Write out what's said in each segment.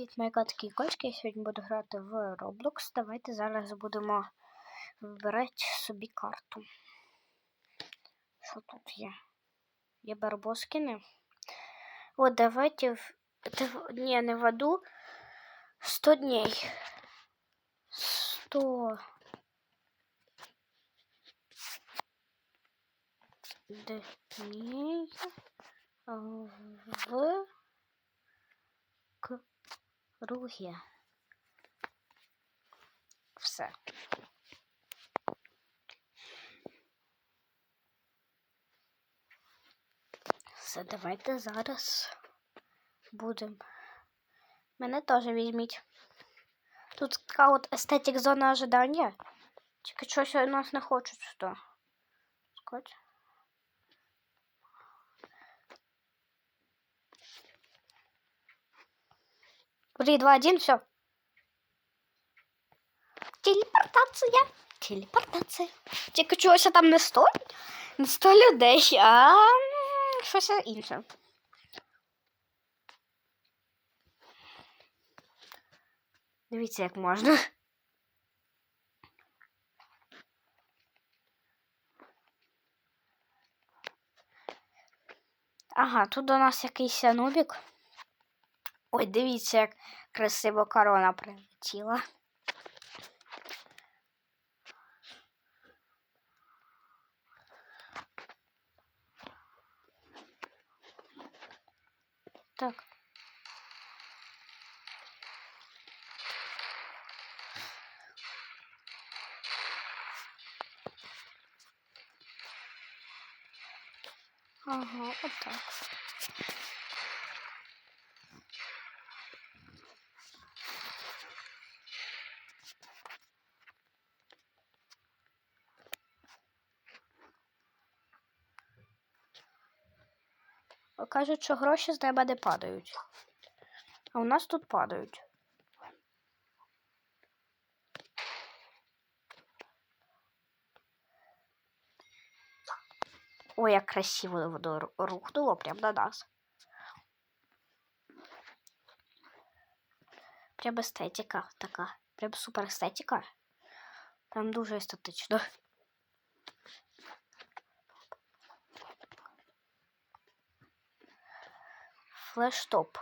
Привіт, мої котики і кочки. Я сьогодні буду грати в Roblox. Давайте зараз будемо вибирати собі карту. Що тут є? Є барбоскини. От, давайте в... Ні, не в аду. 100 дней. 100 дней в круге. Все. Все, давайте зараз будемо. Мене теж візьміть. Тут така от естетик зона ожидання. Тільки щось у нас не хочуть сюди. Скотч. Три, два, один, все. Телепортація. Телепортація. Тільки чогось там не сто. Не сто людей, а щось інше. Дивіться, як можна. Ага, тут до нас якийсь нубік. Ой, дивіться, як красиво корона прилетіла. Так. Ага, вот Кажуть, що гроші з неба не падають. А у нас тут падають. Ой, як красиво воно рухнуло прям на нас. Прям естетика така. Прям супер естетика. Прям дуже естетично. Флештоп.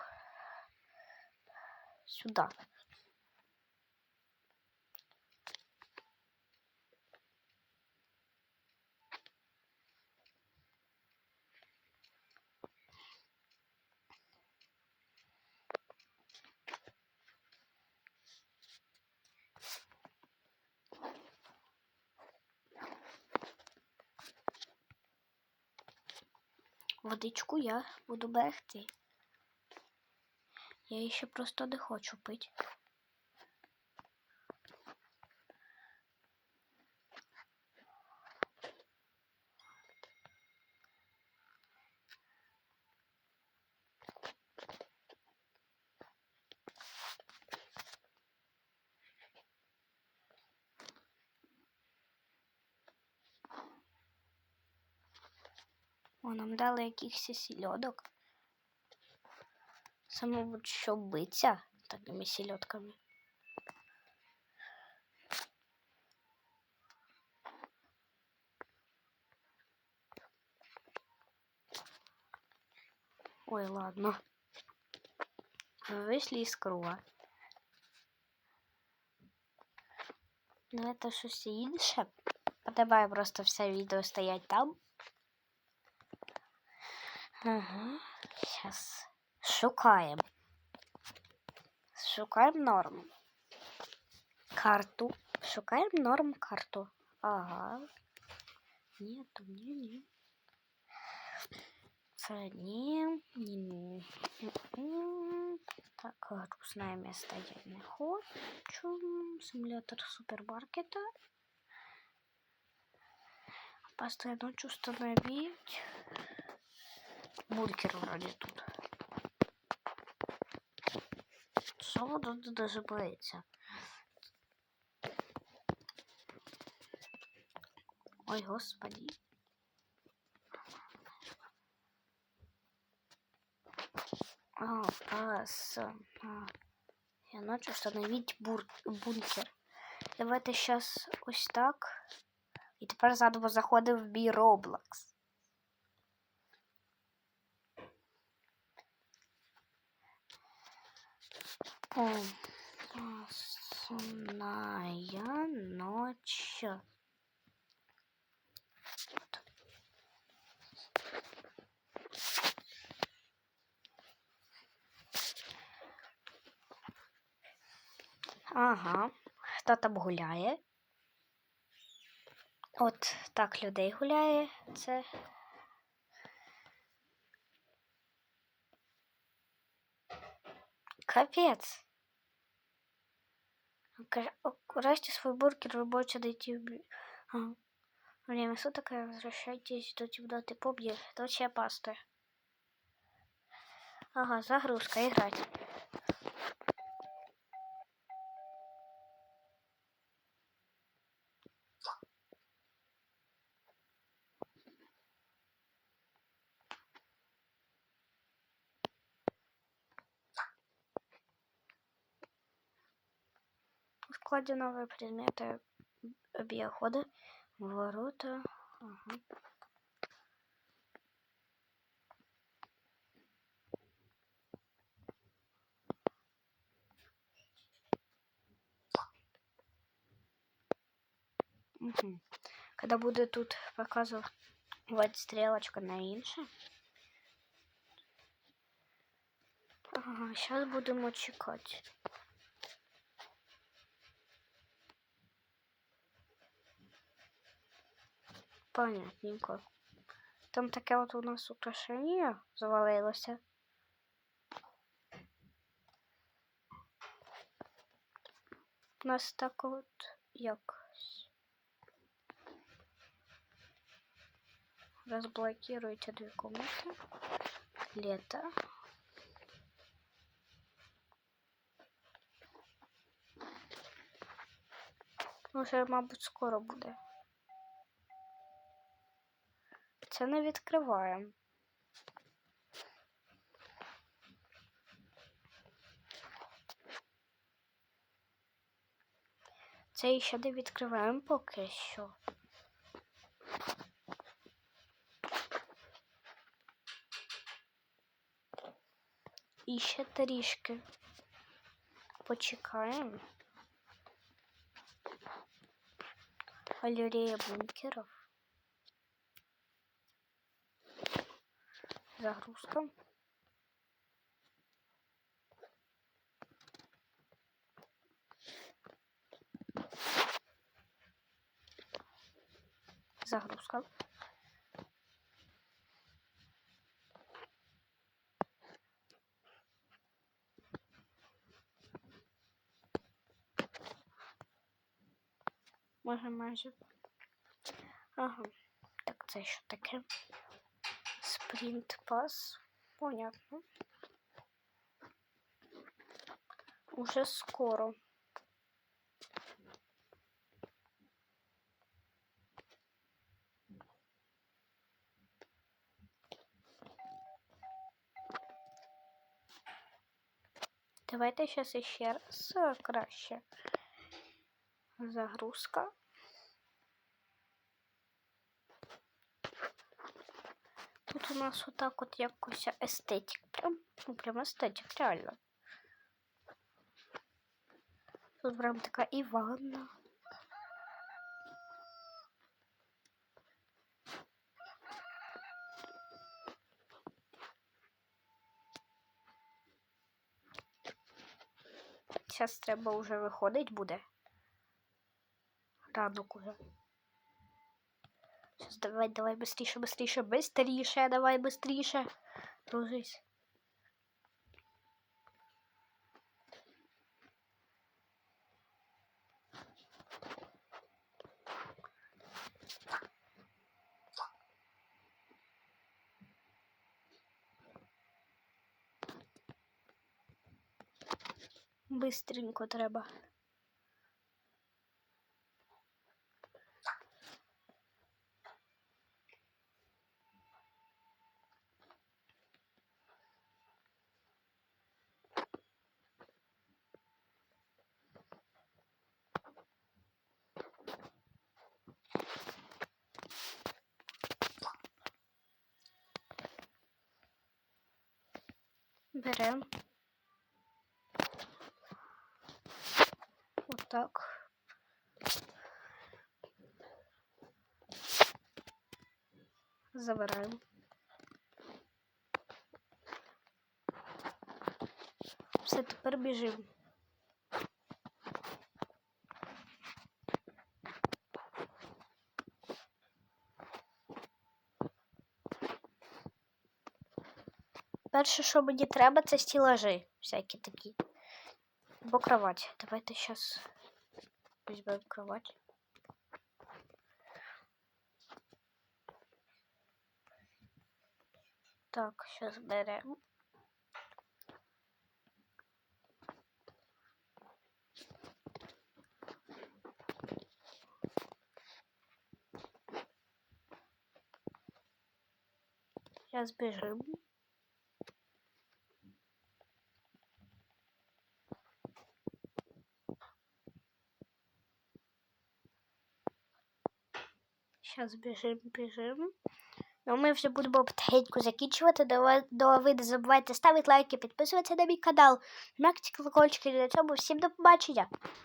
Сюда. Водичку я буду берегти. Я її ще просто не хочу пити. О, нам дали якихось сільодок. Саме, мабуть, щоб биться такими сільотками. Ой, ладно. Вийшли із круга. Давайте щось інше. А давай просто все відео стоять там. Ага. Сейчас. Шукаємо. Шукаємо норму. Карту. Шукаємо норм карту. Ага. Ні, то ні, ні. Це ні. Ні, ні. М-м. Так, грустное место я не хочу. Симулятор супермаркета. Постоянно ночь установить. Булькер вроде тут. Що тут даже боїться? Ой, господи. О, пас. А. Я ночі встановіть бур... бункер. Давайте зараз ось так. І тепер заново заходимо в мій Roblox. Опасная ночь. Ага, хто там гуляє? От так людей гуляє. Це. Капець. Украсьте свой бургер, рабочий дойти в... Время суток, возвращайтесь до темноты. Это очень опасно. Ага, загрузка, играть. В складе новые предметы биохода, ворота. Угу. Когда буду тут показывать стрелочка на інше. Ага, сейчас будемо чекати. Понятненько. Там таке от у нас украшення завалилося. У нас так от якось. Разблокируйте две комнаты. Лето. Уже, мабуть, скоро буде. Це не відкриваємо. Це ще не відкриваємо поки що. І ще трішки почекаємо. Галерея бункеров. Загрузка. Загрузка. Може майже. Ага. Так, це що таке? Спринт пас. Понятно. Уже скоро. Давайте сейчас еще раз краще. Загрузка. Тут у нас отак от якось естетик. Прям, ну прям естетик, реально. Тут прям така і ванна. Зараз треба вже виходить буде. Ранок уже Сейчас давай, давай быстрее, быстрее, быстрее, давай быстрее. Грузись. Быстренько треба. Берем. Отак. Забираємо. Все, тепер біжимо. Перше, що мені треба, це стілажі всякі такі. Або кровать. Давайте зараз візьмемо кровать. Так, зараз беремо. Зараз біжимо. Зараз біжимо, біжимо. Ну, ми вже будемо потихеньку закінчувати. До, ви- не забувайте ставити лайки, підписуватися на мій канал. М'якті колокольчики. Для цього всім до побачення.